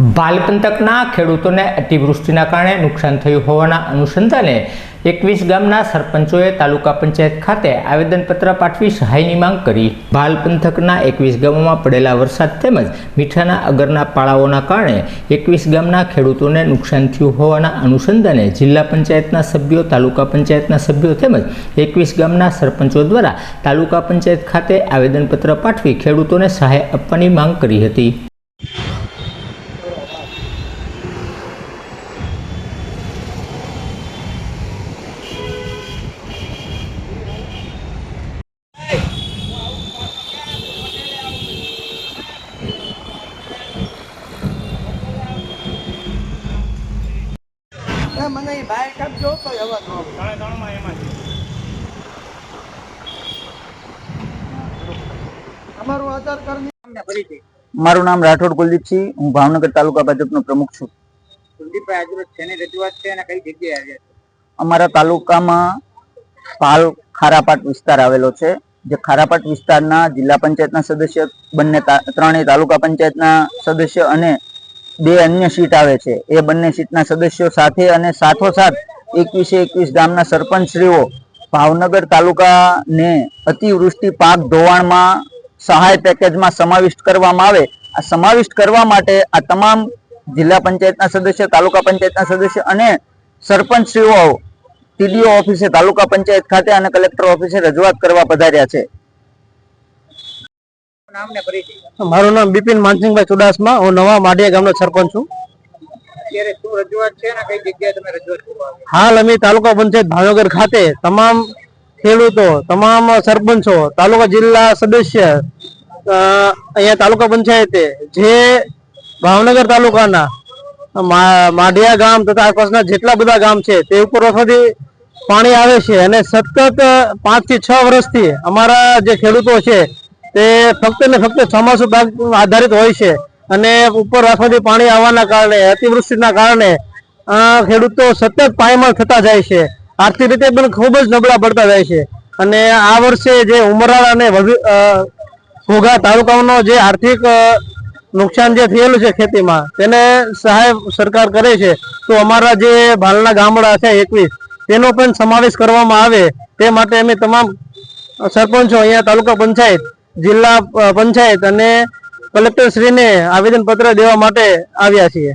ભાલ પંથકના ખેડૂતોને અતિવૃષ્ટિના કારણે નુકસાન થયું હોવાના અનુસંધાને એકવીસ ગામના સરપંચોએ તાલુકા પંચાયત ખાતે આવેદનપત્ર પાઠવી સહાયની માંગ કરી. ભાલ પંથકના એકવીસ ગામોમાં પડેલા વરસાદ તેમજ મીઠાના અગરના પાળાઓના કારણે એકવીસ ગામના ખેડૂતોને નુકસાન થયું હોવાના અનુસંધાને જિલ્લા પંચાયતના સભ્યો, તાલુકા પંચાયતના સભ્યો તેમજ એકવીસ ગામના સરપંચો દ્વારા તાલુકા પંચાયત ખાતે આવેદનપત્ર પાઠવી ખેડૂતોને સહાય આપવાની માંગ કરી હતી. મને ઈ બાઈક આપજો તો. અમારું આધાર કાર્ડ. મારું નામ રાઠોડ કુલદીપસિંહ હું ભાવનગર તાલુકા ભાજપનો પ્રમુખ છું કુલદીપભાઈ આજરોજ શેની રજૂઆત છે અને કઈ જગ્યાએ આવ્યા છે? અમારા તાલુકામાં પાલ ખારાપાટ વિસ્તાર આવેલો છે જે ખારાપાટ વિસ્તારના જિલ્લા પંચાયતના સદસ્ય બંને ત્રણેય તાલુકા પંચાયતના સદસ્ય અને બે અન્ય સીટ આવે છે એ બંને સીટના સદસ્યો સાથે અને સાથોસાથ એકવીસે એકવીસ ગામના સરપંચશ્રીઓ ભાવનગર તાલુકાને અતિવૃષ્ટિ પાક ધોવાણમાં સહાય પેકેજમાં સમાવિષ્ટ કરવામાં આવે આ સમાવિષ્ટ કરવા માટે આ તમામ જિલ્લા પંચાયતના સદસ્ય, તાલુકા પંચાયતના સદસ્ય અને સરપંચશ્રીઓ ટીડીઓ ઓફિસે, તાલુકા પંચાયત ખાતે અને કલેક્ટર ઓફિસે રજૂઆત કરવા પધાર્યા છે. મારું નામ બિપિન માનસિંહભાઈ ચુડાસમા હું નવા માઢિયા ગામનો સરપંચ છું? હાલ અમે તાલુકા પંચાયત ભાવનગર ખાતે તમામ ખેડૂતો તમામ સરપંચો તાલુકા જિલ્લા સદસ્ય અહીંયા તાલુકા પંચાયતે જે ભાવનગર તાલુકાના માઢિયા ગામ તથા આસપાસના જેટલા બધા ગામ છે તે ઉપર વખતથી પાણી આવે છે અને સતત પાંચથી છ વર્ષથી અમારા જે ખેડૂતો છે તે ફક્ત ને ફક્ત ચોમાસુ પાક આધારિત હોય છે. અને ઉપર રાખવાથી પાણી આવવાના કારણે, અતિવૃષ્ટિના કારણે ખેડૂતો સતત પાયમાલ થતા જાય છે. આર્થિક રીતે પણ ખૂબ જ નબળા પડતા જાય છે. અને આ વર્ષે જે ઉમરાળ અને ઘોઘા તાલુકાઓનો જે આર્થિક નુકસાન જે થયેલું છે ખેતીમાં, તેને સહાય સરકાર કરે છે. તો અમારા જે ભાલના ગામડા છે એકવીસ, તેનો પણ સમાવેશ કરવામાં આવે. તે માટે અમે તમામ સરપંચો અહીંયા તાલુકા પંચાયત જિલ્લા પંચાયત અને કલેક્ટર શ્રીને આવેદન દેવા માટે આવ્યા છીએ.